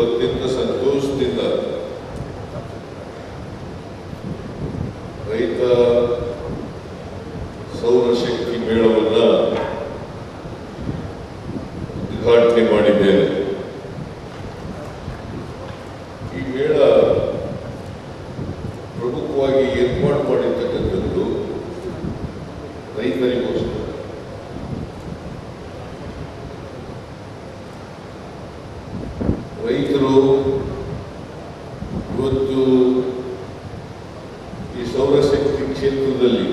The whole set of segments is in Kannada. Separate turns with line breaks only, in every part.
ಅತ್ಯಂತ ಸಂತೋಷದಿಂದ ರೈತ ಸೌರಶಕ್ತಿ ಮೇಳವನ್ನ ಉದ್ಘಾಟನೆ ಮಾಡಿದ್ದೇನೆ ಈ ಮೇಳ ಪ್ರಮುಖವಾಗಿ ಏರ್ಪಾಡು ಮಾಡಿರ್ತಕ್ಕಂಥದ್ದು ರೈತರಿಗೋಸ್ಕರ ರೈತರು ಇವತ್ತು ಈ ಸೌರಶಕ್ತಿ ಕ್ಷೇತ್ರದಲ್ಲಿ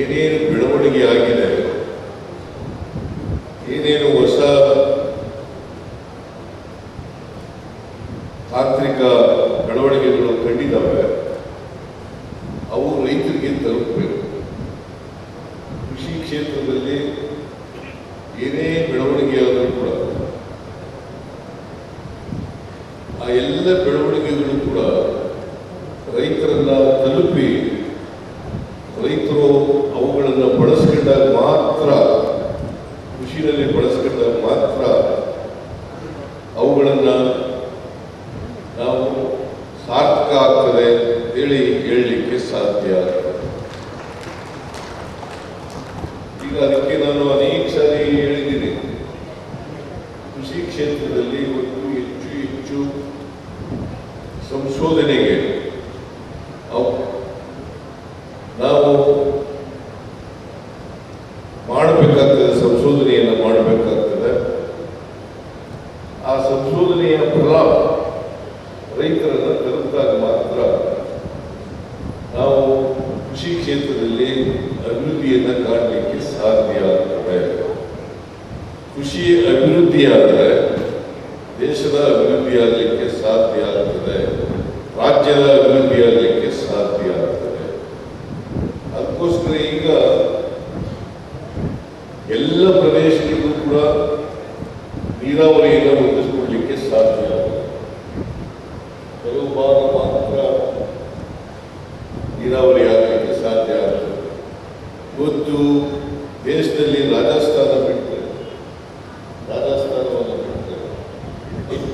ಏನೇನು ಬೆಳವಣಿಗೆ ಆಗಿದೆ, ಏನೇನು ಹೊಸ ತಾಂತ್ರಿಕ ಬೆಳವಣಿಗೆಗಳು ಕಂಡಿದ್ದಾವೆ, ಅವು ರೈತರಿಗೆ ತಲುಪಬೇಕು. ಕೃಷಿ ಕ್ಷೇತ್ರದಲ್ಲಿ ಏನೇ ಬೆಳವಣಿಗೆ ಆದರೂ ಕೂಡ ಆ ಎಲ್ಲ ಬೆಳವಣಿಗೆಗಳು ಕೂಡ ರೈತರನ್ನ ತಲುಪಿ, ರೈತರು ಅವುಗಳನ್ನು ಬಳಸ್ಕೊಂಡಾಗ ಮಾತ್ರ, ಕೃಷಿನಲ್ಲಿ ಬಳಸ್ಕೊಂಡಾಗ ಮಾತ್ರ ಅವುಗಳನ್ನು ನಾವು ಸಾರ್ಥಕ ಆಗ್ತದೆ ಹೇಳಿ ಹೇಳಲಿಕ್ಕೆ ಸಾಧ್ಯ.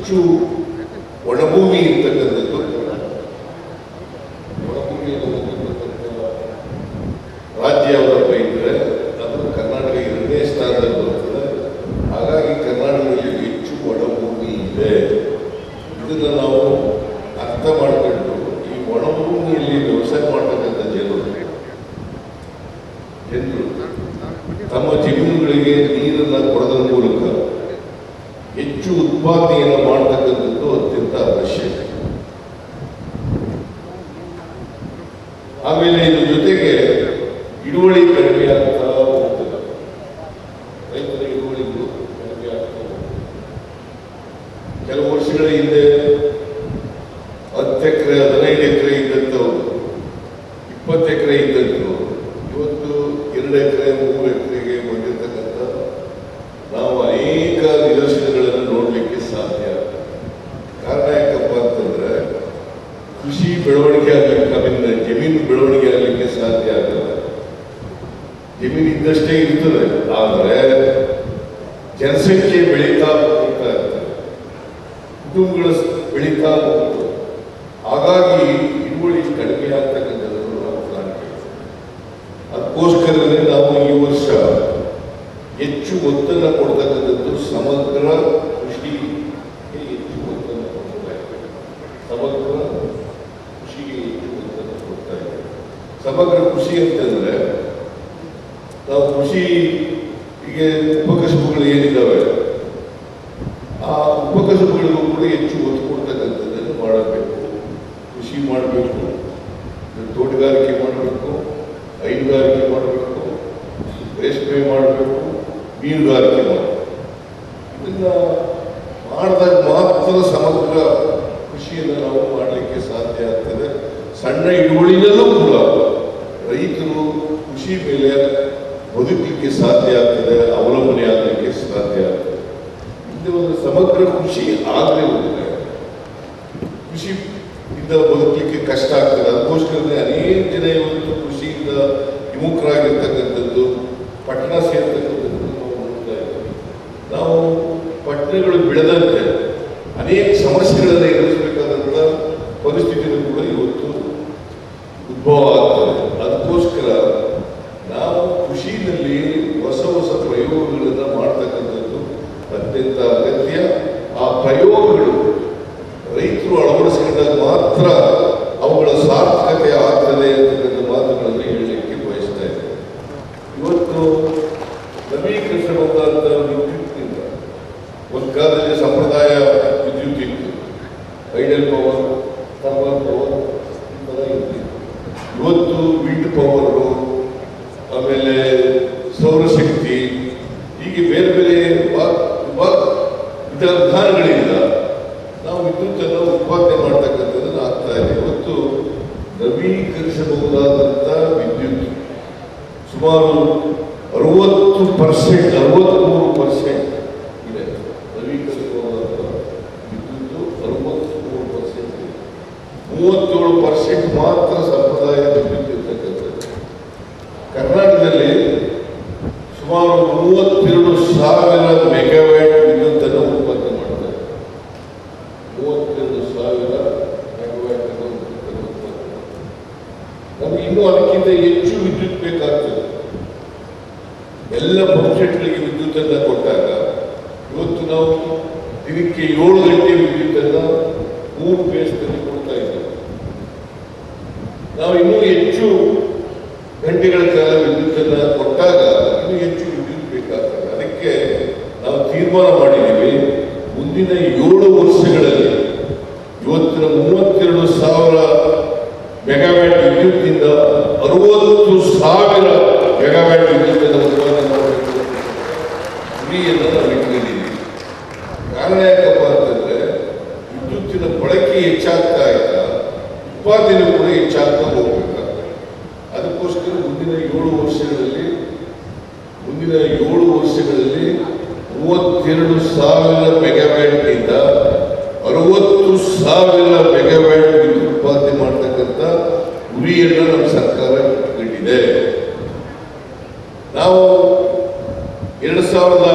to what a movie ಕೆಲವು ವರ್ಷಗಳ ಹಿಂದೆ ಹತ್ತು ಎಕರೆ, ಹದಿನೈದು ಎಕರೆ ಇದ್ದಂಥವ್ರು ಇಪ್ಪತ್ತು ಎಕರೆ ಇದ್ದಂಥವ್ರು ಇವತ್ತು ಎರಡು ಎಕರೆ, ಮೂರು ಎಕರೆಗೆ ಬಂದಿರತಕ್ಕಂಥ ನಾವು ಅನೇಕ ನಿದರ್ಶನಗಳನ್ನು ನೋಡಲಿಕ್ಕೆ ಸಾಧ್ಯ. ಕಾರಣ ಯಾಕಪ್ಪ ಅಂತಂದ್ರೆ, ಕೃಷಿ ಬೆಳವಣಿಗೆ ಆಗಲಿಕ್ಕೆ ಆಮೇಲೆ ಜಮೀನು ಬೆಳವಣಿಗೆ ಆಗಲಿಕ್ಕೆ ಸಾಧ್ಯ ಆಗಲ್ಲ. ಜಮೀನು ಇದ್ದಷ್ಟೇ ಇರ್ತದೆ, ಆದರೆ ಜನಸಂಖ್ಯೆ ಬೆಳೀತಾ ಸ- ಬೆಳೀತಾ ಹೋಗ್ತದೆ ಹಾಗಾಗಿ ಇಳುವಳಿ ಕಡಿಮೆ ಆಗ್ತಕ್ಕಂಥದ್ದನ್ನು ನಾವು ಕಾಣ್ತೀವಿ ಅದಕ್ಕೋಸ್ಕರನೇ ನಾವು ಈ ವರ್ಷ ಹೆಚ್ಚು ಒತ್ತನ್ನು ಕೊಡ್ತಕ್ಕಂಥದ್ದು ಸಮಗ್ರ ಕೃಷಿಗೆ ಹೆಚ್ಚು ಒತ್ತನ್ನು ಕೊಡ್ತಾ ಸಮಗ್ರ ಕೃಷಿಗೆ ಹೆಚ್ಚು ಒತ್ತನ್ನು ಕೊಡ್ತಾ ಇದ್ದೇವೆ ಸಮಗ್ರ ಕೃಷಿ ಅಂತಂದ್ರೆ, ನಾವು ಕೃಷಿಗೆ ಉಪಕಸಬುಗಳು ಏನಿದ್ದಾವೆ ಆ ಉಪಕಸಬುಗಳಿಗೂ ಕೂಡ ಹೆಚ್ಚು ಒತ್ತು ಕೊಡ್ತಕ್ಕಂಥದ್ದನ್ನು ಮಾಡಬೇಕು ಕೃಷಿ ಮಾಡಬೇಕು ತೋಟಗಾರಿಕೆ ಮಾಡಬೇಕು ಹೈನುಗಾರಿಕೆ ಮಾಡಬೇಕು ರೇಷ್ಮೆ ಮಾಡಬೇಕು, ಮೀನುಗಾರಿಕೆ ಮಾಡಬೇಕು. ಇದನ್ನು ಮಾಡಿದಾಗ ಮಾತ್ರ ಸಮಗ್ರ ಕೃಷಿಯನ್ನು ನಾವು ಮಾಡಲಿಕ್ಕೆ ಸಾಧ್ಯ ಆಗ್ತದೆ. ಸಣ್ಣ ಇಳುವಳಿನಲ್ಲೂ ಕೂಡ ರೈತರು ಕೃಷಿ ಮೇಲೆ ಬದುಕಲಿಕ್ಕೆ ಸಾಧ್ಯ ಆಗ್ತದೆ, ಅವಲಂಬನೆ ಆಗಲಿಕ್ಕೆ ಸಾಧ್ಯ ಆಗ್ತದೆ. ಇದು ಒಂದು ಸಮಗ್ರ ಕೃಷಿ ಆಗದೆ ಹೋದರೆ ಕೃಷಿ ಇಂದ ಬದುಕಲಿಕ್ಕೆ ಕಷ್ಟ ಆಗ್ತದೆ. ಅದಕ್ಕೋಸ್ಕರನೇ ಅನೇಕ ಜನ ಇವತ್ತು ಕೃಷಿಯಿಂದ ವಿಮುಖರಾಗಿರ್ತಕ್ಕಂಥದ್ದು ಪಟ್ಟಣ ಸೇರ್ತಕ್ಕಂಥ ನಾವು ಪಟ್ಟಣಗಳು ಬೆಳೆದಂತೆ ಅನೇಕ ಸಮಸ್ಯೆಗಳನ್ನು ಎದುರಿಸಬೇಕಾದಂಥ ಪರಿಸ್ಥಿತಿಗಳು ಕೂಡ ಇವತ್ತು ಉದ್ಭವ ಆಗ್ತದೆ. ಇನ್ನೂ ಅದಕ್ಕಿಂತ ಹೆಚ್ಚು ವಿದ್ಯುತ್ ಬೇಕಾಗ್ತದೆ. ಎಲ್ಲ ಬಹುಶೆಟ್ಗಳಿಗೆ ವಿದ್ಯುತ್ ಅನ್ನ ಕೊಟ್ಟಾಗ, ಇವತ್ತು ನಾವು ದಿನಕ್ಕೆ ಏಳು ಗಂಟೆ ವಿದ್ಯುತ್ ಅನ್ನ ಮೂರು ಪೇಸ್ನಲ್ಲಿ ಕೊಡ್ತಾ ಇದ್ದೇವೆ. ನಾವು ಇನ್ನೂ ಹೆಚ್ಚು ಗಂಟೆಗಳ ಕಾಲ ವಿದ್ಯುತ್ ಅನ್ನ ಕೊಟ್ಟಾಗ ಇನ್ನೂ ಹೆಚ್ಚು ವಿದ್ಯುತ್ ಬೇಕಾಗ್ತದೆ. ಅದಕ್ಕೆ ನಾವು ತೀರ್ಮಾನ ಮಾಡಿದ್ದೀವಿ, ಮುಂದಿನ ಏಳು ಮೂರು ವರ್ಷಗಳಲ್ಲಿ, ಮುಂದಿನ ಏಳು ವರ್ಷಗಳಲ್ಲಿ ಮೂವತ್ತೆರಡು ಸಾವಿರ ಮೆಗಾವ್ಯಾಟ್ನಿಂದ ಅರವತ್ತು ಸಾವಿರ ಮೆಗಾವ್ಯಾಟ್ ವಿದ್ಯುತ್ ಉತ್ಪಾದನೆ ಮಾಡತಕ್ಕಂಥ ಗುರಿಯನ್ನು ನಮ್ಮ ಸರ್ಕಾರ ಇಟ್ಟುಕೊಂಡಿದೆ ನಾವು ಎರಡು ಸಾವಿರದ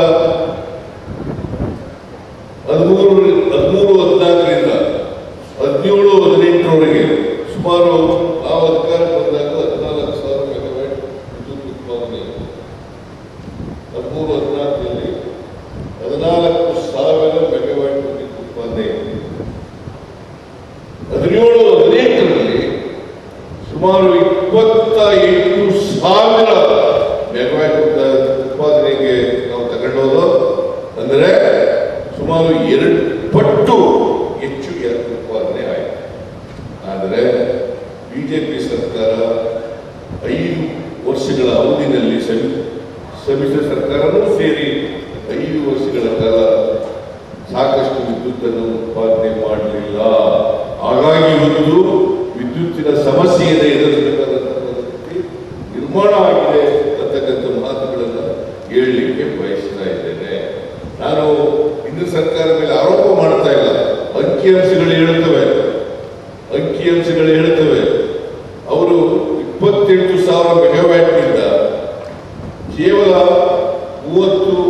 ಇವತ್ತು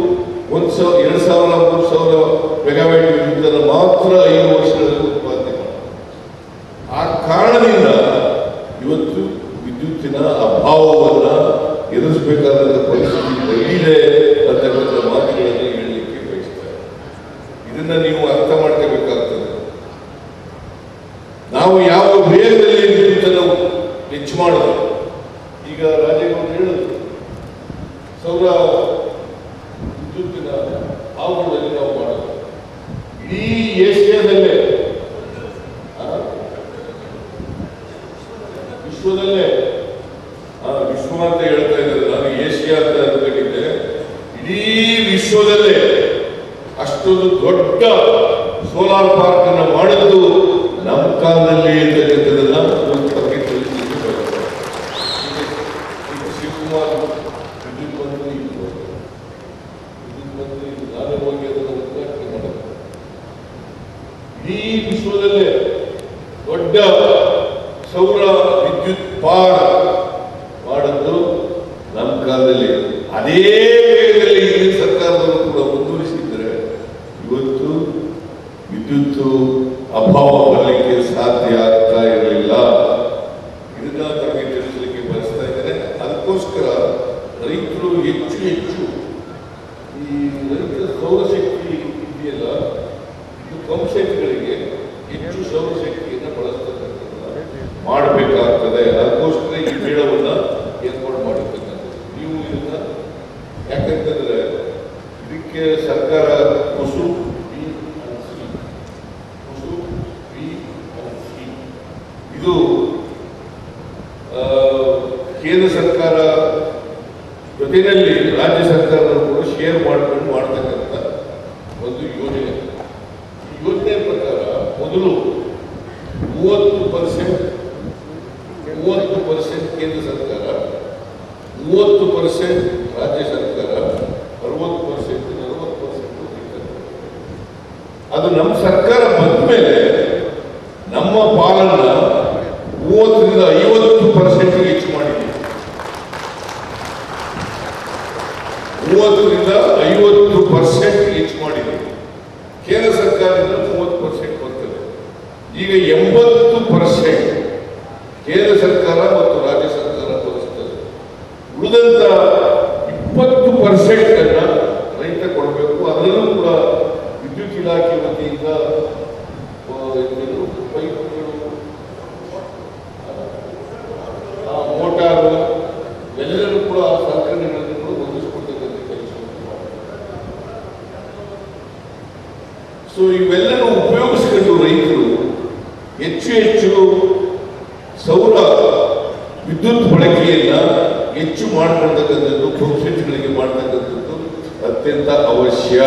ಒಂದು ಸಾವಿರ ಎರಡು ಸಾವಿರ ಮೂರು ಸಾವಿರ ಮೆಗಾವ್ಯಾಟ್ ವಿದ್ಯುತ್ತನ್ನು ಮಾತ್ರ ಐದು ವರ್ಷಗಳಲ್ಲಿ ಉತ್ಪಾದನೆ ಆ ಕಾರಣದಿಂದ ಇವತ್ತು ವಿದ್ಯುತ್ತಿನ ಅಭಾವವನ್ನು ಎದುರಿಸಬೇಕಾದ ಪರಿಸ್ಥಿತಿ ಬಂದಿದೆ ಅಂತಕ್ಕಂಥ ಮಾತುಗಳನ್ನು ಹೇಳಲಿಕ್ಕೆ ಬಯಸ್ತಾರೆ ಇದನ್ನ ನೀವು ಅರ್ಥ ಮಾಡ್ಕೋಬೇಕಾಗ್ತದೆ. ನಾವು ಯಾವ ವೇಗದಲ್ಲಿ ವಿದ್ಯುತ್ತನ್ನು ಹೆಚ್ಚು ಮಾಡಬೇಕು ಅಷ್ಟೊಂದು ದೊಡ್ಡ ಸೋಲಾರ್ ಪಾರ್ಕ್ ಅನ್ನು ಮಾಡಿದ್ದು ನಮ್ಮ ಕಾಲದಲ್ಲಿ ಇರ್ತಕ್ಕಂಥದ್ದನ್ನ ಬಗ್ಗೆ ಇದು ದೊಡ್ಡ ಸೌರ ವಿದ್ಯುತ್ ಪಾರ್ಕ್ ಪಂಪ್ಸೆಟ್ಗಳಿಗೆ ಹೆಚ್ಚು ಸೌರಶಕ್ತಿಯನ್ನು ಬಳಸ್ತಕ್ಕಂಥದ್ದು ಮಾಡಬೇಕಾಗ್ತದೆ. ಅದಕ್ಕೋಸ್ಕರ ಈ ಮೇಳವನ್ನು ಏರ್ಪಾಡು ಮಾಡಿರ್ತಕ್ಕಂಥದ್ದು ನೀವು ಇದನ್ನ ಯಾಕಂತಂದ್ರೆ ಇದಕ್ಕೆ ಸರ್ಕಾರ ಹೊಸು ಬಿ ಸಿ, ಹೊಸು ಸಿ. ಇದು ಕೇಂದ್ರ ಸರ್ಕಾರ ಜೊತೆಯಲ್ಲಿ ರಾಜ್ಯ ಸರ್ಕಾರದವರು ಕೂಡ ಶೇರ್ ಮಾಡ್ಕೊಂಡು ಮಾಡ್ತಕ್ಕಂಥ ಒಂದು ಯೋಜನೆ. ಯೋಜನೆ ಪ್ರಕಾರ ಮೊದಲು ಮೂವತ್ತು ಪರ್ಸೆಂಟ್ ಮೂವತ್ತು ಪರ್ಸೆಂಟ್ ಕೇಂದ್ರ ಸರ್ಕಾರ, ಮೂವತ್ತು ಪರ್ಸೆಂಟ್ ರಾಜ್ಯ ಸರ್ಕಾರ, ಅರವತ್ತು ಪರ್ಸೆಂಟ್ ನಲವತ್ತು ಪರ್ಸೆಂಟ್ ಅದು ನಮ್ಮ ಸರ್ಕಾರ ಬಂದ ಮೇಲೆ ನಮ್ಮ ಪಾಲನ್ನ ಮೂವತ್ತರಿಂದ ಐವತ್ತು ಪರ್ಸೆಂಟ್ ಹೆಚ್ಚು ಮಾಡಿದೆ ಮೂವತ್ತರಿಂದ ಐವತ್ತು ಪರ್ಸೆಂಟ್ ಹೆಚ್ಚು ಮಾಡಿದೆ ಕೇಂದ್ರ ಸರ್ಕಾರದಿಂದ ಮೂವತ್ತು ಪರ್ಸೆಂಟ್ ಬರ್ತದೆ ಈಗ ಎಂಬತ್ತು ಪರ್ಸೆಂಟ್ ಕೇಂದ್ರ ಸರ್ಕಾರ ಮತ್ತು ರಾಜ್ಯ ಸರ್ಕಾರ ಭರಿಸ್ತದೆ ಉಳಿದಂತ ಇಪ್ಪತ್ತು ಪರ್ಸೆಂಟ್ ಅನ್ನ ರೈತ ಕೊಡಬೇಕು ಅದರಲ್ಲೂ ಕೂಡ ವಿದ್ಯುತ್ ಇಲಾಖೆ ವತಿಯಿಂದ ಆ, ಇದೇನು, ಪೈಪ್ಗಳು ಆ, ಮೋಟಾರು ಎಲ್ಲರೂ ಕೂಡ ಆ ಸಲಕರಣೆಗಳನ್ನು ಕೂಡ ಒದಗಿಸ್ಕೊಡ್ತಕ್ಕಂಥ ಕೆಲಸವನ್ನು ಮಾಡ್ತಾರೆ. ಸೊ ಇವೆಲ್ಲನೂ ಉಪಯೋಗಿಸಿಕೊಂಡು ರೈತರು ಹೆಚ್ಚು ಹೆಚ್ಚು ಸೌರ ವಿದ್ಯುತ್ ಬಳಕೆಯನ್ನು ಹೆಚ್ಚು ಮಾಡ್ಕೊಳ್ತಕ್ಕಂಥದ್ದು ಪಂಪ್ಸೆಟ್ಗಳಿಗೆ ಮಾಡ್ತಕ್ಕಂಥದ್ದು ಅತ್ಯಂತ ಅವಶ್ಯ.